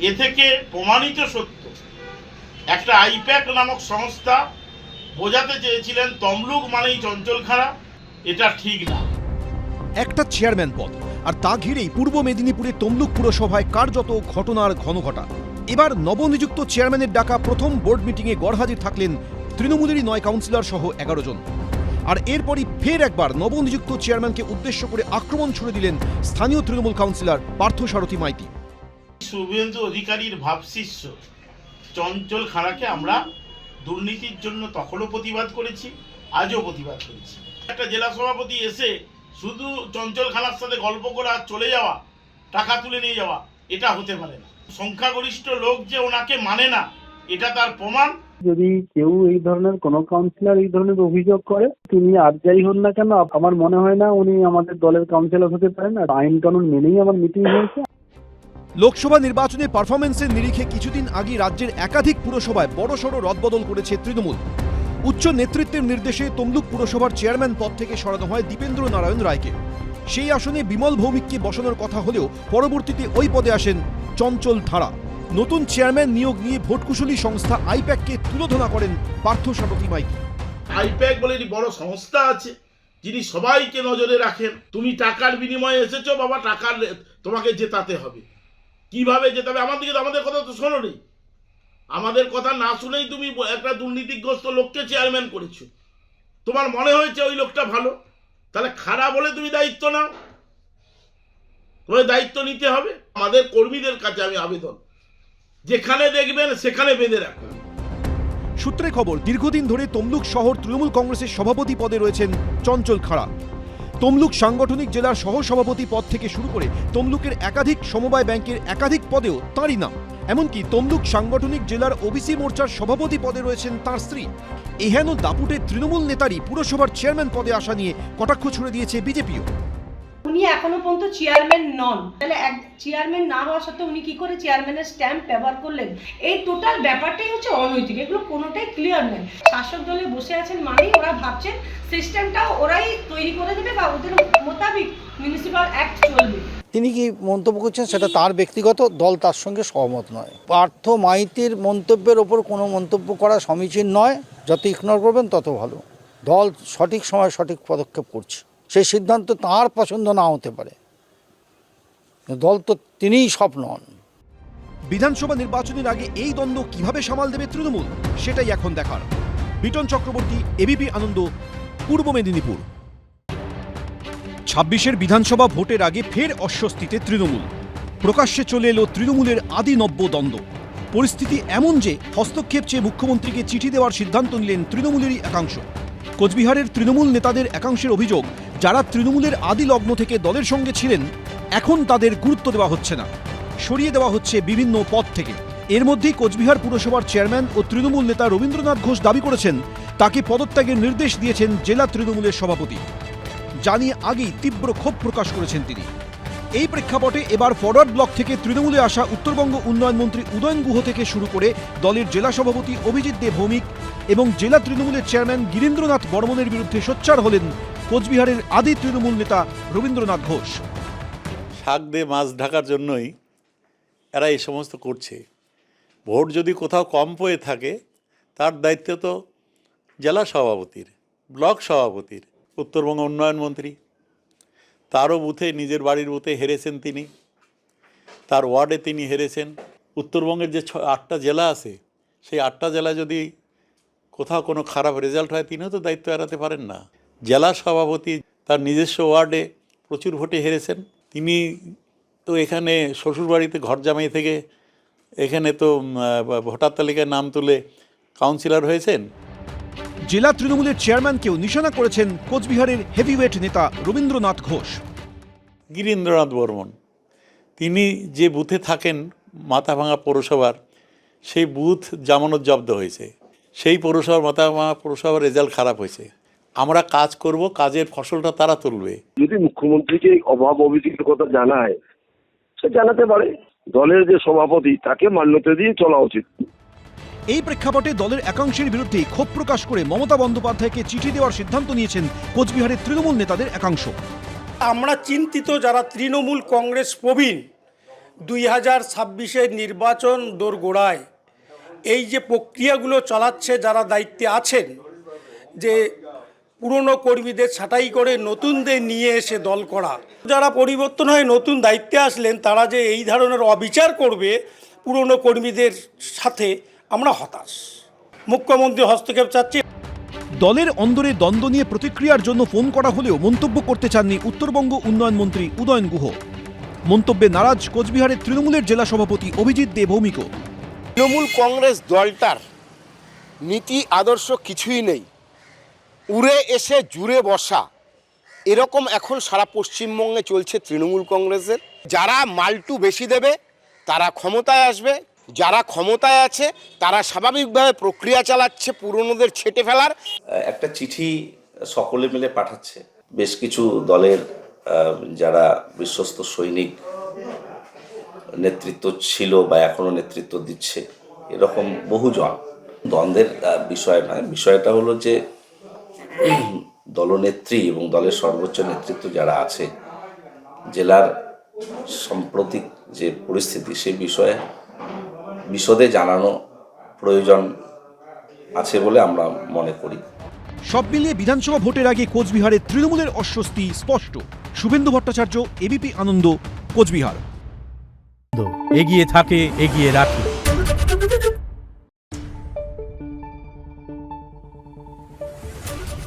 এ থেকে প্রমাণিত সত্য, একটা আইপ্যাক নামক সংস্থা বোঝাতে চেয়েছিলেন তমলুক মানেই চঞ্চল খারাপ এটা ঠিক না। একটা চেয়ারম্যান পদ, আর তা ঘিরেই পূর্ব মেদিনীপুরে তমলুক পুরসভায় কার্যত ঘটনার ঘনঘটা। এবার নবনিযুক্ত চেয়ারম্যানের ডাকা প্রথম বোর্ড মিটিংয়ে গড়হাজির থাকলেন তৃণমূলেরই নয় কাউন্সিলর সহ এগারো জন। আর এরপরই ফের একবার নবনিযুক্ত চেয়ারম্যানকে উদ্দেশ্য করে আক্রমণ ছুড়ে দিলেন স্থানীয় তৃণমূল কাউন্সিলর পার্থসারথী মাইতি। শুভেন্দু অধিকারীর ভাবশিষ্য। চঞ্চল খাড়াকে আমরা দুর্নীতির জন্য তখনও প্রতিবাদ করেছি, আজও প্রতিবাদ করেছি। একটা জেলা সভাপতি এসে শুধু চঞ্চল খালার সাথে গল্প করে চলে যাওয়া, টাকা তুলে নিয়ে যাওয়া, এটা হতে পারে না। সংখ্যাগরিষ্ঠ লোক যে ওনাকে মানে না, এটা তার প্রমাণ। যদি কেউ এই ধরনের কোনো কাউন্সিলর এই ধরনের অভিযোগ করে, তিনি আর যাই হন না কেন, আমার মনে হয় না উনি আমাদের দলের কাউন্সিলর হতে পারেন। আর আইন কানুন মেনেই আমার মিটিং হয়েছে। লোকসভা নির্বাচনে পারফরমেন্সের নিরিখে কিছুদিন আগে রাজ্যের একাধিক পুরসভায় বড়সড় রদবদল করেছে তৃণমূল। উচ্চ নেতৃত্বের নির্দেশে তমলুক পুরসভার চেয়ারম্যান পদ থেকে সরানো হয় দীপেন্দ্র নারায়ণ রায়কে। সেই আসনে বিমল ভৌমিককে বসানোর কথা হলেও পরবর্তীতে ওই পদে আসেন চঞ্চল ধারা। নতুন চেয়ারম্যান নিয়োগ নিয়ে ভোটকুশলী সংস্থা আইপ্যাককে তুলোধনা করেন পার্থ সারথী মাইকি আইপ্যাক বলে একটি বড় সংস্থা আছে, যিনি সবাইকে নজরে রাখেন। তুমি টাকার বিনিময়ে এসেছ, বাবা, টাকার তোমাকে জেতাতে হবে। কীভাবে যেতে হবে? আমার দিকে তো আমাদের কথা তো শোনো নেই আমাদের কথা না শুনেই তুমি একটা দুর্নীতিগ্রস্ত লোককে চেয়ারম্যান করেছ। তোমার মনে হয়েছে ওই লোকটা ভালো? তাহলে খারাপ বলে তুমি দায়িত্ব নাও। তোমার দায়িত্ব নিতে হবে। আমাদের কর্মীদের কাছে আমি আবেদন। যেখানে দেখবেন সেখানে বেঁধে রাখুন সূত্রে খবর, দীর্ঘদিন ধরে তমলুক শহর তৃণমূল কংগ্রেসের সভাপতি পদে রয়েছেন চঞ্চল খাড়া। তমলুক সাংগঠনিক জেলার সহসভাপতি পদ থেকে শুরু করে তমলুকের একাধিক সমবায় ব্যাংকের একাধিক পদেও তাঁরই নাম। এমনকি তমলুক সাংগঠনিক জেলার ওবিসি মোর্চার সভাপতি পদে রয়েছেন তার স্ত্রী। এহেন দাপুটে তৃণমূল নেতারই পুরসভার চেয়ারম্যান পদে আসা নিয়ে কটাক্ষ ছুড়ে দিয়েছে বিজেপিও। উনি এখনও পর্যন্ত চেয়ারম্যান নন। তাহলে এক চেয়ারম্যান না হওয়া সত্ত্বেও উনি কি করে চেয়ারম্যানের স্ট্যাম্প ব্যবহার করলেন? এই টোটাল ব্যাপারটাই হচ্ছে অনৈতিক, এগুলো কোনোটাই ক্লিয়ার নেই শাসক দলে বসে আছেন মানেই ওরা ভাবছেন সিস্টেমটাও ওরাই তৈরি করে দেবে বা ওদের মোতাবিক মিউনিসিপাল অ্যাক্ট চলবে। তিনি কি মন্তব্য করছেন? সেটা তার ব্যক্তিগত, দল তার সঙ্গে সহমত নয়। পার্থ মাইতির মন্তব্যের ওপর কোনো মন্তব্য করা সমীচীন নয়। যত ইগনোর করবেন তত ভালো। দল সঠিক সময় সঠিক পদক্ষেপ করছে। সেই সিদ্ধান্ত তার পছন্দ না হতে পারে। দল তো তিনিই সব নন। বিধানসভা নির্বাচনের আগে এই দ্বন্দ্ব কীভাবে সামাল দেবে তৃণমূল, সেটাই এখন দেখার। বিটন চক্রবর্তী, এবিপি আনন্দ, পূর্ব মেদিনীপুর। ছাব্বিশের বিধানসভা ভোটের আগে ফের অস্বস্তিতে তৃণমূল। প্রকাশ্যে চলে এলো তৃণমূলের আদি নব্য দ্বন্দ্ব। পরিস্থিতি এমন যে হস্তক্ষেপ চেয়ে মুখ্যমন্ত্রীকে চিঠি দেওয়ার সিদ্ধান্ত নিলেন তৃণমূলেরই একাংশ। কোচবিহারের তৃণমূল নেতাদের একাংশের অভিযোগ যারা তৃণমূলের আদি লগ্ন থেকে দলের সঙ্গে ছিলেন, এখন তাদের গুরুত্ব দেওয়া হচ্ছে না। সরিয়ে দেওয়া হচ্ছে বিভিন্ন পদ থেকে। এর মধ্যেই কোচবিহার পুরসভার চেয়ারম্যান ও তৃণমূল নেতা রবীন্দ্রনাথ ঘোষ দাবি করেছেন, তাকে পদত্যাগের নির্দেশ দিয়েছেন জেলা তৃণমূলের সভাপতি। জানিয়ে আগেই তীব্র ক্ষোভ প্রকাশ করেছেন তিনি। এই প্রেক্ষাপটে এবার ফরওয়ার্ড ব্লক থেকে তৃণমূলে আসা উত্তরবঙ্গ উন্নয়ন মন্ত্রী উদয়ন গুহ থেকে শুরু করে দলের জেলা সভাপতি অভিজিৎ দে ভৌমিক এবং জেলা তৃণমূলের চেয়ারম্যান গিরীন্দ্রনাথ বর্মনের বিরুদ্ধে সোচ্চার হলেন কোচবিহারের আদি তৃণমূল নেতা রবীন্দ্রনাথ ঘোষ। শাক দিয়ে মাছ ঢাকার জন্যই এরা এই সমস্ত করছে। ভোট যদি কোথাও কম পয়ে থাকে, তার দায়িত্ব তো জেলা সভাপতির, ব্লক সভাপতির, উত্তরবঙ্গ উন্নয়ন মন্ত্রী। তারও বুথে নিজের বাড়ির বুথে হেরেছেন তিনি। তার ওয়ার্ডে তিনি হেরেছেন। উত্তরবঙ্গের যে আটটা জেলা আছে, সেই আটটা জেলায় যদি কোথাও কোনো খারাপ রেজাল্ট হয়, তিনিও তো দায়িত্ব এড়াতে পারেন না। জেলা সভাপতি তার নিজস্ব ওয়ার্ডে প্রচুর ভোটে হেরেছেন। তিনি তো এখানে শ্বশুরবাড়িতে ঘর জামাই থেকে এখানে তো ভোটার তালিকায় নাম তুলে কাউন্সিলর হয়েছেন। জেলা তৃণমূলের চেয়ারম্যানকেও নিশানা করেছেন কোচবিহারের হেভিওয়েট নেতা রবীন্দ্রনাথ ঘোষ। গিরীন্দ্রনাথ বর্মন তিনি যে বুথে থাকেন মাথাভাঙা পৌরসভার সেই বুথ জামানত জব্দ হয়েছে। সেই পৌরসভার মাথাভাঙা পৌরসভার রেজাল্ট খারাপ হয়েছে। আমরা কাজ করব কাজের ফসলটা তারা তুলবে। যদি মুখ্যমন্ত্রীকে অভাব অভিযোগের কথা জানায় সে জানাতে পারে। দলের যে সভাপতি তাকে মান্যতা দিয়ে চলা উচিত। এই প্রেক্ষাপটে দলের একাংশের বিরুদ্ধে ক্ষোভ প্রকাশ করে মমতা বন্দ্যোপাধ্যায়কে চিঠি দেওয়ার সিদ্ধান্ত নিয়েছেন কোচবিহারের তৃণমূল নেতাদের একাংশ। আমরা চিন্তিত যারা তৃণমূল কংগ্রেস প্রবীণ দুই হাজার ছাব্বিশের নির্বাচন দোরগোড়ায়। এই যে প্রক্রিয়াগুলো চালাচ্ছে যারা দায়িত্বে আছেন যে পুরনো কর্মীদের ছাঁটাই করে নতুনদের নিয়ে এসে দল করা। যারা পরিবর্তন হয়ে নতুন দায়িত্বে আসলেন তারা যে এই ধরনের অবিচার করবে পুরনো কর্মীদের সাথে আমরা হতাশ। মুখ্যমন্ত্রী হস্তক্ষেপ চাচ্ছি দলের অন্দরে দ্বন্দ্ব নিয়ে প্রতিক্রিয়ার জন্য ফোন করা হলেও মন্তব্য করতে চাননি উত্তরবঙ্গ উন্নয়ন মন্ত্রী উদয়ন গুহ। মন্তব্যে নারাজ কোচবিহারের তৃণমূলের জেলা সভাপতি অভিজিৎ দে ভৌমিক তৃণমূল কংগ্রেস দলটার নীতি আদর্শ কিছুই নেই। উড়ে এসে জুড়ে বসা। এরকম এখন সারা পশ্চিমবঙ্গে চলছে তৃণমূল কংগ্রেসের। যারা মাল্টু বেশি দেবে, তারা ক্ষমতায় আসবে। যারা ক্ষমতায় আছে, তারা স্বাভাবিকভাবে প্রক্রিয়া চালাচ্ছে পুরনোদের ছেটে ফেলার। একটা চিঠি সকলে মিলে পাঠাচ্ছে। বেশ কিছু দলের যারা বিশ্বস্ত সৈনিক নেতৃত্ব ছিল বা এখনও নেতৃত্ব দিচ্ছে, এরকম বহুজন। দ্বন্দ্বের বিষয় নয়। বিষয়টা হলো যে দলনেত্রী এবং দলের সর্বোচ্চ নেতৃত্ব যারা আছে জেলার সাম্প্রতিক যে পরিস্থিতি সেই বিষয়ে বিশদে জানানো প্রয়োজন আছে বলে আমরা মনে করি। সব মিলিয়ে বিধানসভা ভোটের আগে কোচবিহারে তৃণমূলের অস্বস্তি স্পষ্ট। শুভেন্দু ভট্টাচার্য এবিপি আনন্দ কোচবিহার। এগিয়ে থাকে এগিয়ে রাখে।